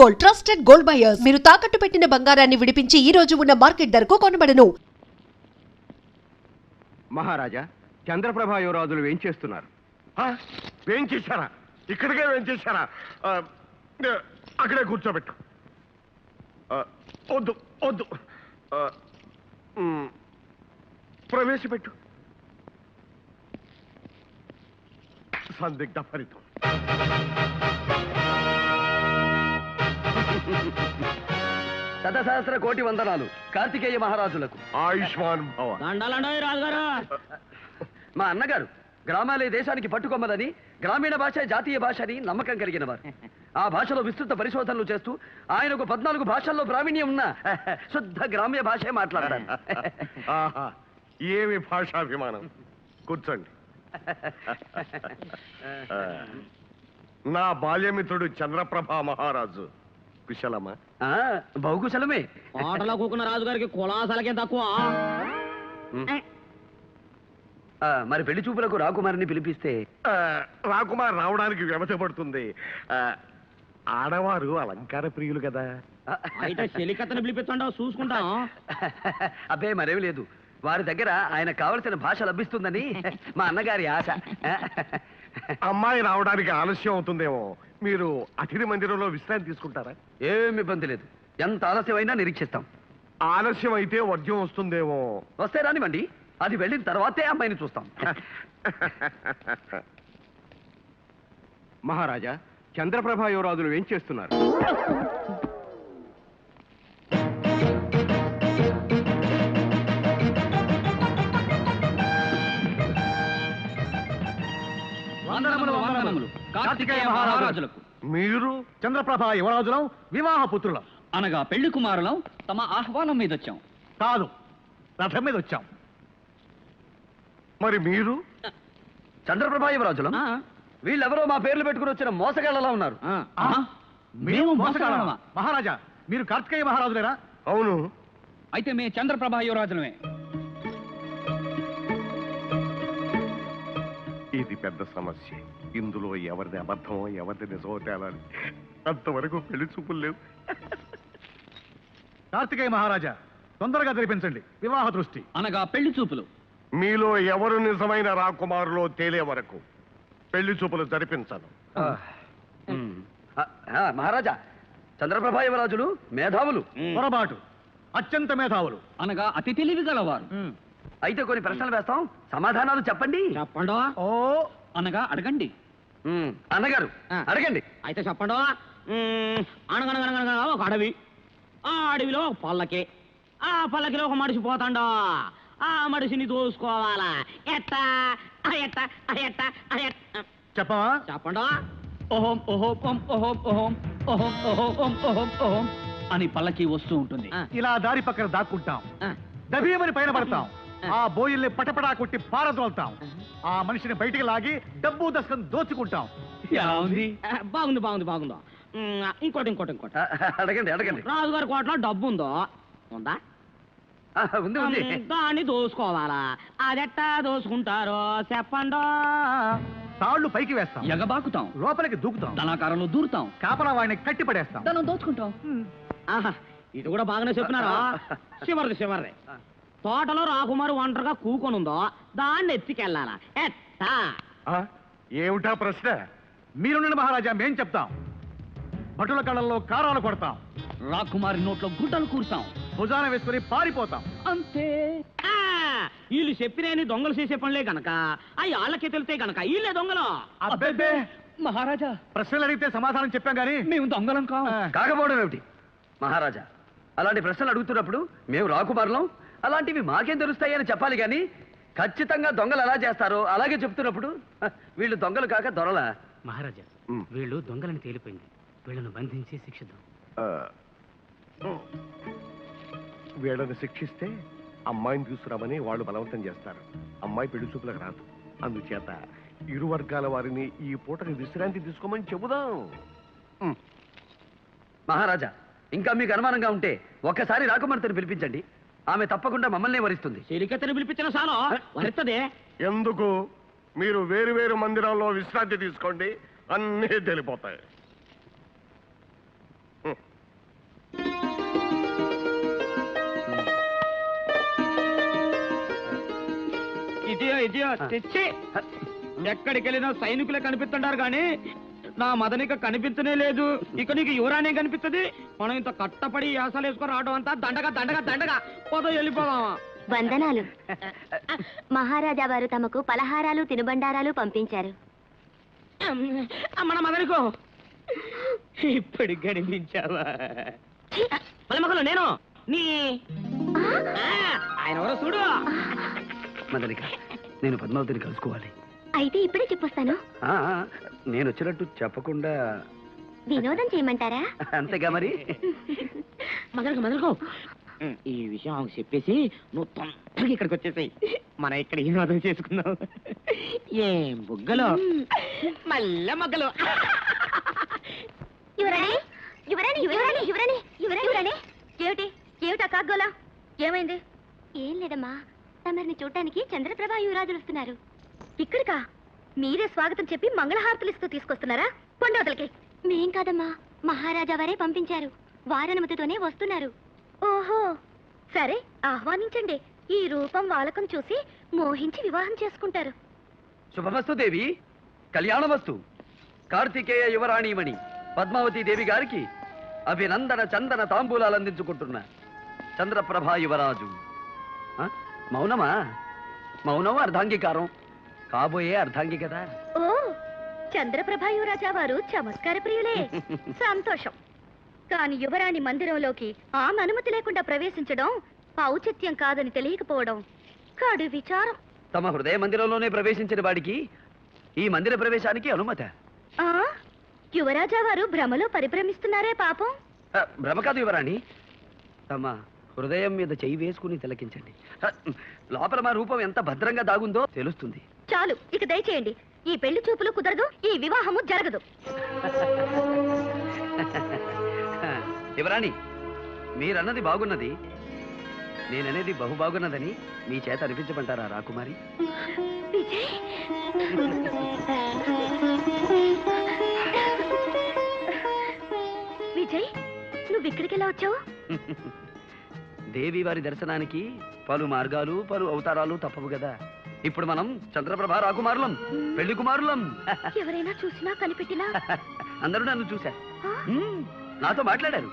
Gold trusted gold buyers మీరు తాకట్టు పెట్టిన బంగారాన్ని విడిపించి ఈ రోజు ఉన్న మార్కెట్ ధరకు కొనబడను. మహారాజా చంద్రప్రభ యువరాజులు ఏం చేస్తున్నారు ఏం చేశారా ఇక్కడికే ఏం చేశారా అక్కడే కూర్చోబెట్టు. వద్దు వద్దు. ప్రవేశపెట్టు. సందిగ్ధ ఫలితం. శతసహస్ర కోటి వందనాలు కార్తికేయ మహారాజులకు. ఆయుష్మాన్ భవ. దండాలండోయ్ రాజుగారు. మా అన్నగారు గ్రామాలే దేశానికి పట్టుకొమ్మదని గ్రామీణ భాష జాతీయ భాష అని నమ్మకం కలిగిన వారు ఆ భాషలో విస్తృత పరిశోధనలు చేస్తూ ఆయనకు పద్నాలుగు భాషల్లో ప్రావీణ్యం ఉన్న శుద్ధ గ్రామ్య భాషే మాట్లాడతాను ఆహా, ఏమి భాషాభిమానం? కూర్చోండి. నా బాల్యమిత్రుడు చంద్రప్రభ మహారాజు. కుశలమా? ఆ, బహుకుశలమే. కోటలో కూకున్న రాజుగారికి కులాసలకేం తక్కువ? ఆ, మరి పెళ్ళి చూపులకు రాకుమారిని పిలిపిస్తే? రాకుమార్ రావడానికి వ్యవధ పడుతుంది. ఆడవారు అలంకార ప్రియులు కదా. అయితే చెలికత్తని పిలిపిస్తుండవు చూసుకుంటాం. అబ్బే మరేమి లేదు. వారి దగ్గర ఆయన కావలసిన భాష లభిస్తుందని మా అన్నగారి ఆశ. అమ్మాయి రావడానికి ఆలస్యం అవుతుందేమో. మీరు అతిథి మందిరంలో విశ్రాంతి తీసుకుంటారా? ఏమి ఇబ్బంది లేదు. ఎంత ఆలస్యమైనా నిరీక్షిస్తాం. ఆలస్యం అయితే వర్జ్యం వస్తుందేమో. వస్తే రానివ్వండి. అది వెళ్ళిన తర్వాతే అమ్మాయిని చూస్తాం. మహారాజా చంద్రప్రభ యువరాజులు ఏం చేస్తున్నారు? కార్తికేయ మహారాజులకు. మీరు? చంద్రప్రభ యువరాజులం వివాహ పుత్రులం. అనగా పెళ్ళి కుమారులం తమ ఆహ్వానం మీద వచ్చాం. కాదు రథం మీద వచ్చాం. మరి మీరు? చంద్రప్రభా యువరాజులం వీళ్ళెవరో మా పేర్లు పెట్టుకుని వచ్చిన మోసగాళ్ళలా ఉన్నారు. మేము మోసగాళ్ళమా? మహారాజా మీరు కార్తికేయ మహారాజులేనా అవును. అయితే మేము చంద్రప్రభ యువరాజులమే. ఇది పెద్ద సమస్య. ఇందులో ఎవరిది అబద్ధమో ఎవరిది నిజమో తేలాలి. అంతవరకు పెళ్ళి చూపులు లేవు. కార్తికేయ మహారాజా తొందరగా జరిపించండి. వివాహ దృష్టి. అనగా పెళ్ళి చూపులు. మీలో ఎవరు నిజమైన రాకుమారులో తేలే వరకు పెళ్ళి చూపులు జరిపించను. మహారాజా చంద్రప్రభా యువరాజులు మేధావులు. పొరపాటు. అత్యంత మేధావులు. అనగా అతి తెలివి గలవారు. అయితే కొన్ని ప్రశ్నలు వేస్తాం. సమాధానాలు చెప్పండి. చెప్పండు? ఓ. అనగా అడగండి. అన్నగారు. అడగండి. అయితే చెప్పండు? అనగనగనగనగా ఒక అడవి. ఆ అడవిలో ఒక పల్లకి. ఆ పల్లకిలో ఒక మనిషి పోతాండు. ఆ మనిషిని దోసుకోవాలా. ఎట్టా? ఎట్టా? ఎట్టా? చెప్పవా? చెప్పండు? ఓహోం ఓహోం ఓం ఓహోం ఓహోం ఓహోం ఓహోం ఓం ఓహోం ఓహోం అని పల్లకి వస్తూ ఉంటుంది. ఇలా దారి పక్కన దాక్కుంటాం. దబీమని పైన పడతాం. ఆ. బోయిల్ని పటపటా కొట్టి పారదోల్తాం ఆ మనిషిని బయటికి లాగి డబ్బు దశకం దోచుకుంటాం. ఎలా ఉంది? ఆ, బాగుంది బాగుంది బాగుందో. ఇంకోటి ఇంకోటి ఇంకోటి. అడగండి అడగండి. రాజుగారి కోటలో డబ్బు ఉందో? ఉందా ఆ, ఉంది ఉంది. దాన్ని దోసుకోవాలా? అదెట్టా దోసుకుంటారో చెప్పండో. తాళ్ళు పైకి వేస్తాం. ఎగబాకుతాం. లోపలికి దూకుతాం. ధనాకారంలో దూరుతాం. కాపలా వాడిని కట్టి పడేస్తాం. దోచుకుంటాం. ఆహా ఇది కూడా బాగానే చెప్పినారా? చివరిది చివరిది. తోటలో రాకుమారు ఒంటరిగా కూకొనుందో దాన్ని ఎత్తికెళ్ళాలా. ఎట్టా? ఆ? ఏమిటా ప్రశ్న? మీరుండండి మహారాజా మేం చెప్తాం. భటుల కళ్ళల్లో కారాలు కొడతాం. రాకుమారి నోట్లో గుడ్డలు కూర్చాం భుజాన వేసుకుని పారిపోతాం. అంతే. ఆ, వీళ్ళు చెప్పినేని దొంగలు చేసే పనులే గనక అవి వాళ్ళకే తెలితే గనక వీళ్ళే దొంగలు. అబ్బబ్బే! మహారాజా. ప్రశ్నలు అడిగితే సమాధానం చెప్పాం గానీ. మేము దొంగలం కాం. కాకపోవడం ఏమిటి? మహారాజా అలాంటి ప్రశ్నలు అడుగుతున్నప్పుడు మేము రాకుమారులం అలాంటివి మాకేం తెలుస్తాయని చెప్పాలి కానీ ఖచ్చితంగా దొంగలు ఎలా చేస్తారో అలాగే చెప్తున్నప్పుడు వీళ్ళు దొంగలు కాక దొరలా. మహారాజా. వీళ్ళు దొంగలని తేలిపోయింది. వీళ్ళను బంధించి శిక్షిద్దాం. ఆ, వీళ్ళని శిక్షిస్తే అమ్మాయిని తీసుకురామని వాళ్ళు బలవంతం చేస్తారు. అమ్మాయి పెళ్ళి చూపులకు రాదు. అందుచేత ఇరు వర్గాల వారిని ఈ పూటకి విశ్రాంతి తీసుకోమని చెబుదాం. మహారాజా ఇంకా మీకు అనుమానంగా ఉంటే ఒక్కసారి రాకుమార్తెను పిలిపించండి. ఆమె తప్పకుండా మమ్మల్ని వరిస్తుంది. సిరికత్తని పిలిపించిన సాను వరిస్తుంది. ఎందుకు? మీరు వేరు వేరు మందిరాల్లో విశ్రాంతి తీసుకోండి అన్నీ తెలిపోతాయి. ఇదియో ఇదియో తెచ్చి. ఎక్కడికి వెళ్ళినా సైనికులే కనిపిస్తుంటారు కానీ నా మదనిక కనిపించనే లేదు. ఇక నీకు యువరానే కనిపిస్తుంది? మనం ఇంత కట్టపడి యాసలు వేసుకొని రావడం అంతా దండగా దండగా దండగా. పోదో వెళ్ళిపోదామా? వందనాలు. మహారాజా వారు తమకు పలహారాలు తినుబండారాలు పంపించారు. మన మదనికో. ఇప్పుడు కనిపించావా పలమకలు నేను. నీ. ఆ, ఆయన ఎవరో చూడు. మదనిక నేను పద్మావతిని కలుసుకోవాలి. అయితే ఇప్పుడే చెప్పొస్తాను. ఆ, నేను వచ్చినట్టు చెప్పకుండా వినోదం చేయమంటారా? అంతేగా మరి? మదనకు మదనకు. ఈ విషయం ఆమెకు చెప్పేసి నువ్వు తొందరగా ఇక్కడికి వచ్చేసాయి. మన ఇక్కడ ఈ వినోదం చేసుకుందాం? ఏం బుగ్గలు? మల్ల మగ్గలు. యువరాణి యువరాణి యువరాణి యువరాణి యువరాణి. యువరాణి ఏమిటి? ఏమిటా కాగ్గోలా? ఏమైంది? ఏం లేదమ్మా తమరిని చూడటానికి చంద్రప్రభ యువరాజులు వస్తున్నారు. ఇక్కడికా? మీరే స్వాగతం చెప్పి మంగళహారతులు ఇస్తూ తీసుకొస్తున్నారా? పండవతలకి మేం కాదమ్మా. మహారాజా వారే పంపించారు. వారనుమతితోనే వస్తున్నారు. ఓహో. సరే ఆహ్వానించండి. ఈ రూపం వాలకం చూసి మోహించి వివాహం చేసుకుంటారు. శుభమస్తు దేవి. కళ్యాణమస్తు. కార్తికేయ యువరాణిమణి పద్మావతి దేవి గారికి అభినందన చందన తాంబూలాలు అందించుకుంటున్న చంద్రప్రభా యువరాజు? మౌనమా? మౌనం అర్ధాంగీకారం. కాబోయే అర్ధాంగి కదా. ఓ చంద్రప్రభ యువరాజా వారు చమత్కార ప్రియులే. సంతోషం. కాని యువరాణి మందిరంలోకి ఆమె అనుమతి లేకుండా ప్రవేశించడం ఔచిత్యం కాదని తెలియకపోవడం కడు విచారం. తమ హృదయ మందిరంలోనే ప్రవేశించిన వాడికి ఈ మందిర ప్రవేశానికి అనుమత. యువరాజా వారు భ్రమలో పరిభ్రమిస్తున్నారే పాపం. భ్రమ కాదు యువరాణి. తమ హృదయం మీద చెయ్యి వేసుకుని తిలకించండి. లోపల మా రూపం ఎంత భద్రంగా దాగుందో తెలుస్తుంది. చాలు. ఇక దయచేయండి. ఈ పెళ్ళి చూపులు కుదరదు ఈ వివాహము జరగదు. యువరాణి మీరన్నది బాగున్నది. నేననేది బహు బాగున్నదని మీ చేత అనిపించమంటారా రాకుమారి విజయ్. విజయ్ నువ్వు ఇక్కడికి ఎలా వచ్చావు? దేవి వారి దర్శనానికి పలు మార్గాలు పలు అవతారాలు తప్పవు కదా. ఇప్పుడు మనం చంద్రప్రభ రాకుమారులం పెళ్ళి కుమారులం. ఎవరైనా చూసినా కనిపెట్టినా? అందరూ నన్ను చూశారు. నాతో మాట్లాడారు.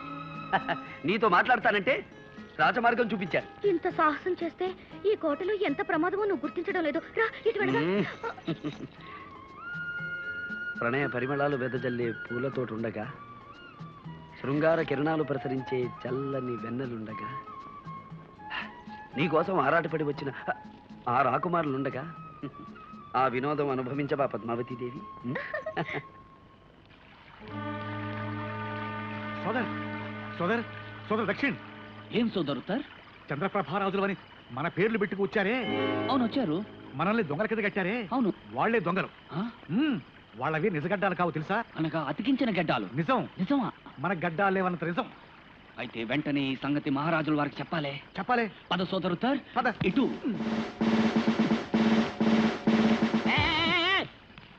నీతో మాట్లాడతానంటే రాజమార్గం చూపించారు. ఇంత సాహసం చేస్తే ఈ కోటలో ఎంత ప్రమాదమో నువ్వు గుర్తించడం లేదు. రా. ప్రణయ పరిమళాలు వెదజల్లే పూలతోటి ఉండగా శృంగార కిరణాలు ప్రసరించే చల్లని వెన్నెలుండగా నీకోసం ఆరాటపడి వచ్చిన ఆ రాకుమారులుండగా ఆ వినోదం అనుభవించబా పద్మావతి దేవి సోదర్ సోదర్ సోదర్ దక్షిణ్. ఏం సోదరు సార్? చంద్రప్రభారాజులు అని మన పేర్లు పెట్టుకు వచ్చారే. అవును వచ్చారు. మనల్ని దొంగల కింద కట్టారే. అవును. వాళ్ళే దొంగలు. వాళ్ళవి నిజగడ్డాలు కావు తెలుసా? అనగా అతికించిన గడ్డాలు. నిజం. నిజమా? మన గడ్డాలేవన్నంత నిజం. అయితే వెంటనే ఈ సంగతి మహారాజుల వారికి చెప్పాలే. చెప్పాలే. పద సోదరు సార్. పద. ఇటు.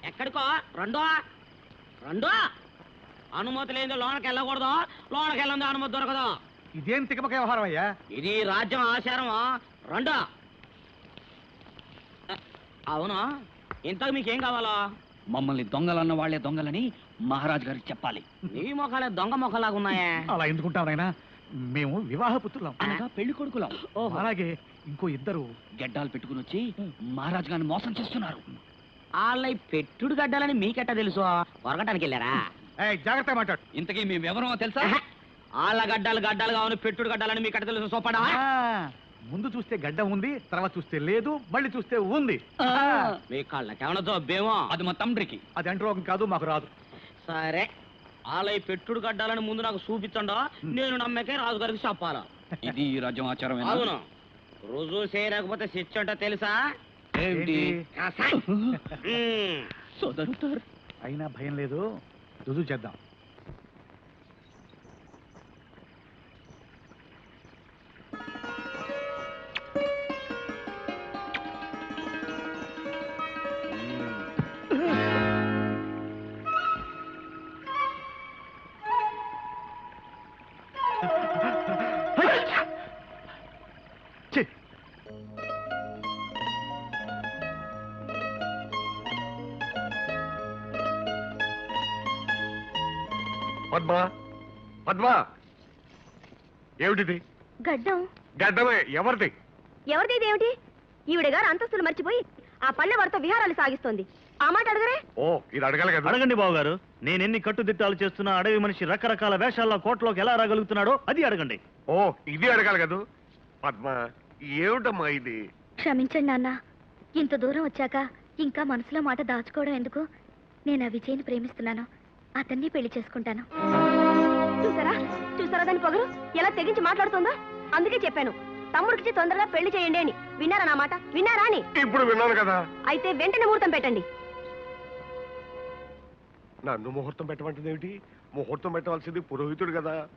ఎక్కడికో? రెండో? రెండో? అనుమతి లేని లోనకి వెళ్ళకూడదు. లోనకి వెళ్ళంది అనుమతి దొరకదు. ఇదేం తికమక వ్యవహారం అయ్యా? ఇది రాజ్యం ఆచారం రెండో? అవును. ఇంతకు మీకేం కావాలా? మమ్మల్ని దొంగలన్న వాళ్ళే దొంగలని మహారాజు గారికి చెప్పాలి. నీ మొఖాలే దొంగ మొఖలాగా ఉన్నాయే అలా ఎందుకుంటాం నాయనా? మేము వివాహ పుత్రులం. అనగా పెళ్ళి కొడుకులం. అలాగే ఇంకో ఇద్దరు. గడ్డాలు పెట్టుకుని వచ్చి మహారాజు గారిని మోసం చేస్తున్నారు. వాళ్ళ పెట్టుడు గడ్డాలని మీకెట్టా తెలుసు? కొరగటానికి వెళ్ళారా? జాగ్రత్త మాట్లాడు. ఇంతకీ మేము ఎవరో తెలుసా వాళ్ళ గడ్డాలు గడ్డాలు కావాలి పెట్టుడు గడ్డాలని మీకెట్ట తెలుసు? సోపడా? ముందు చూస్తే గడ్డ ఉంది తర్వాత చూస్తే లేదు మళ్ళీ చూస్తే ఉంది. మీ కళ్ళకి ఏమన్నా జబ్బేమో? అది మా తండ్రికి. అది అంటరోగం కాదు మాకు రాదు. సరే. ఈ పెట్టుడు గడ్డాలని ముందు నాకు చూపించండా. నేను నమ్మకే రాజుగారికి చెప్పాలా. ఇది ఈ రాజ్యం ఆచారం అవును. రుజువు చేయలేకపోతే శిక్ష అంటే తెలుసా. సోదరు అయినా భయం లేదు. రుజువు చేద్దాం. వచ్చి. పద్మా పద్మా. ఏమిటిది? గడ్డం. గడ్డమే ఎవరిది? ఎవరిది ఇదేమిటి ఈవిడ గారు అంతస్తులు మర్చిపోయి ఆ పల్లెవారితో విహారాలు సాగిస్తోంది. ఆ మాట అడగరే? ఓ ఇది అడగల బాబు గారు నేను ఎన్ని కట్టుదిట్టాలు చేస్తున్నా అడవి మనిషి రకరకాల వేషాల్లో కోట్లోకి ఎలా రాగలుగుతున్నాడో అది అడగండి. ఓ ఇది అడగాలి కదా. పద్మా ఏమిటమ్మా ఇది? క్షమించండి నాన్న. ఇంత దూరం వచ్చాక ఇంకా మనసులో మాట దాచుకోవడం ఎందుకు? నేను ఆ విజయ్ని ప్రేమిస్తున్నాను. అతన్ని పెళ్ళి చేసుకుంటాను. చూసారా? చూసారా దాని పొగరు? ఎలా తెగించి మాట్లాడుతుందో? అందుకే చెప్పాను. తమ్ముడికి తొందరగా పెళ్ళి చేయండి అని. విన్నారా నా మాట? విన్నారా అని? ఇప్పుడు విన్నాను కదా. అయితే వెంటనే ముహూర్తం పెట్టండి. నన్ను ముహూర్తం పెట్టమంటుంది ఏమిటి ముహూర్తం పెట్టవలసింది పురోహితుడు కదా.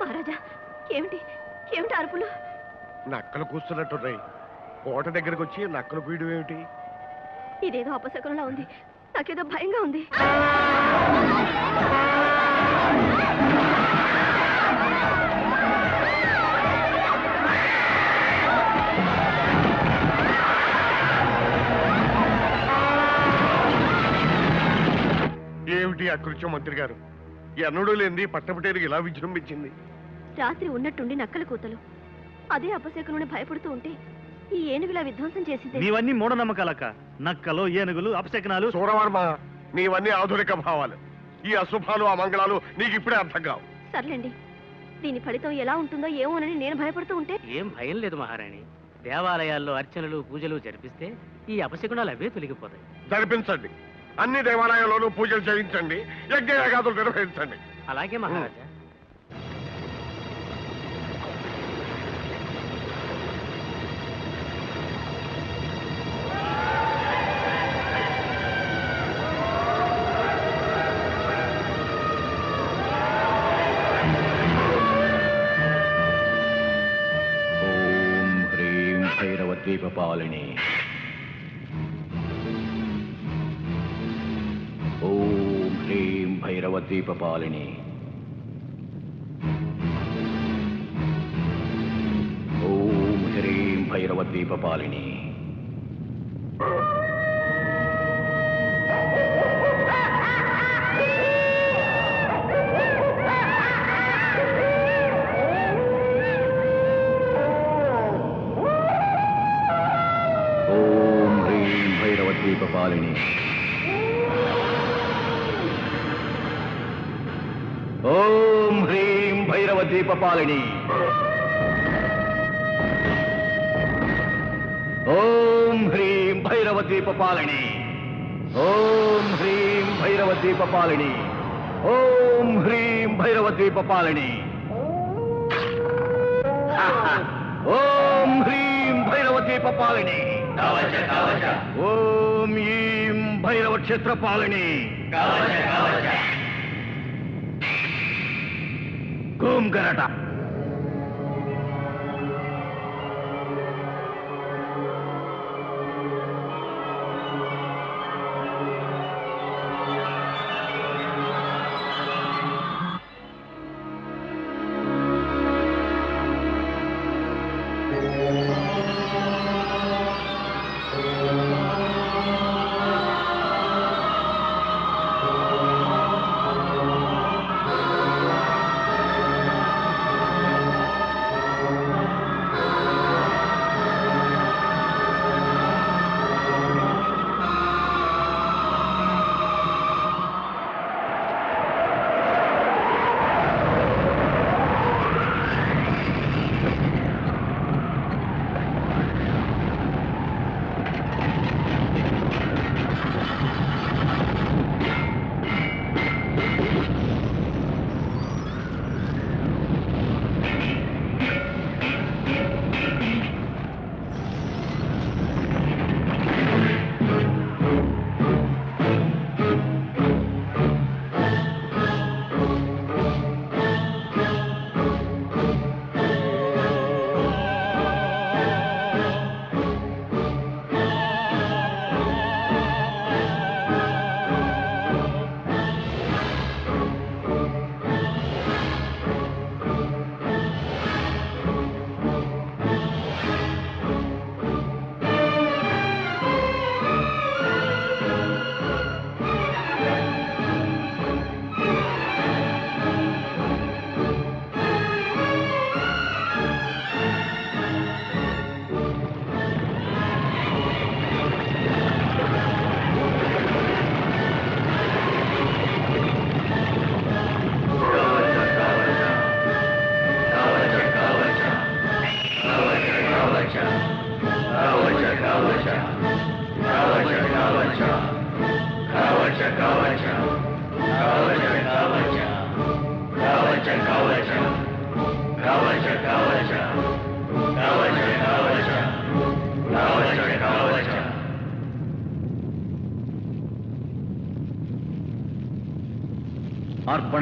మహారాజా ఏమిటి? ఏమిటి అరుపులు? నక్కలు కూస్తున్నట్టున్నాయి. కోట దగ్గరకు వచ్చి నక్కలు పీయడం ఏమిటి? ఇదేదో అపశకునంలా ఉంది. నాకేదో భయంగా ఉంది. ఏమిటి అకృత్యం మంత్రి గారు. ఎన్నడూ లేనిది పట్టపటేరు ఇలా విజృంభించింది. రాత్రి ఉన్నట్టుండి నక్కల కూతలు. అదే అపశకునుని భయపడుతూ ఉంటే ఈ ఏనుగులా విధ్వంసం చేసింది నీవన్నీ మూఢనమ్మకాలక్క. నక్కలు ఏనుగులు అపశకనాలు. సూరవర్మ నీవన్నీ ఆధునిక భావాలు. ఈ అశుభాలు అమంగళాలు నీకు ఇప్పుడే అర్థం కావు. సర్లేండి. దీని ఫలితం ఎలా ఉంటుందో ఏమోనని నేను భయపడుతూ ఉంటే? ఏం భయం లేదు మహారాణి. దేవాలయాల్లో అర్చనలు పూజలు జరిపిస్తే ఈ అపశకునాలు అవే తొలగిపోతాయి. జరిపించండి. అన్ని దేవాలయాల్లోనూ పూజలు చేయించండి యజ్ఞయాగాదులు నిర్వహించండి. అలాగే మహారాజా. ఓం హ్రీం భైరవద్వీపపాలిని ఓం దీపపాలిని. ఓం శ్రీం భైరవ దీపపాలిని. పాలిని ఓం హ్రీం భైరవ దీపపాలిని ఓం హ్రీం భైరవ దీపపాలిని ఓం హ్రీం భైరవ ద్వీప ఓం హ్రీం భైరవ ద్వీప ఓం ఈం భైరవ క్షేత్ర పాలిని घूम कर हटा।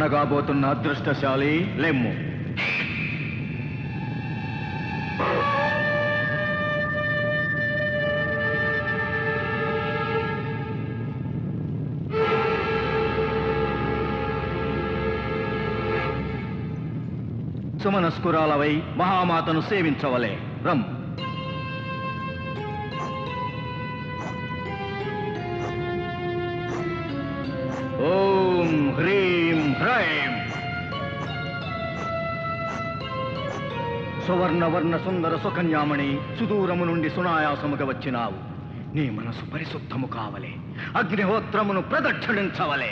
అర్పణ కాబోతున్న అదృష్టశాలి లెమ్ము. సుమనస్కురాలవై మహామాతను సేవించవలే. రమ్. సువర్ణవర్ణ సుందర సుకన్యామణి సుదూరము నుండి సునాయాసముగా వచ్చినావు. నీ మనసు పరిశుద్ధము కావలే. అగ్నిహోత్రమును ప్రదక్షిణించవలే.